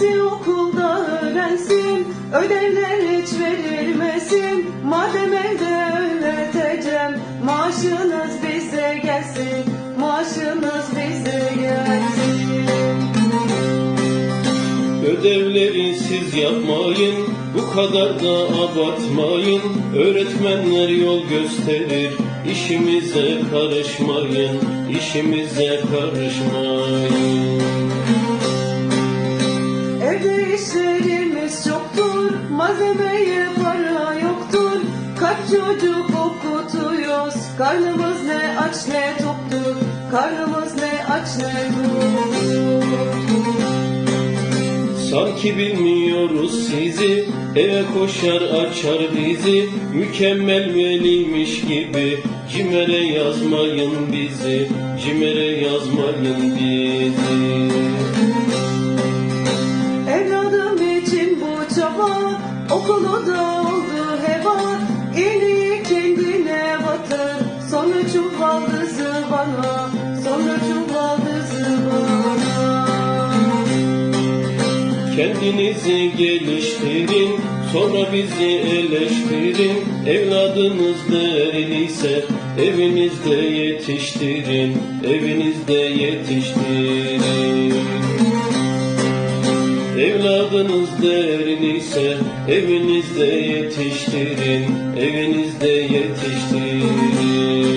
Dersi okulda öğrensin Ödevler hiç verilmesin Madem evde öğreteceğim Maaşınız bize gelsin Maaşınız bize gelsin Ödevleri siz yapmayın, bu kadar da abartmayın. Öğretmenler yol gösterir, işimize karışmayın, işimize karışmayın. Evde işlerimiz çoktur, malzemeye para yoktur. Kaç çocuk okutuyoruz, karnımız ne aç ne toktur. Karnımız ne aç ne tok. Sanki bilmiyoruz sizi, eve koşar açar bizi. Mükemmel veliymiş gibi, cimere yazmayın bizi, cimere yazmayın bizi. Çaba, okulu da oldu heva. İyiliği kendine batır, sonra çuvaldızı bana, sonra çuvaldızı bana. Kendinizi geliştirin, sonra bizi eleştirin. Evladınız değerliyse evinizde yetiştirin, evinizde yetiştirin. Evladınız değerliyse evinizde yetiştirin, evinizde yetiştirin.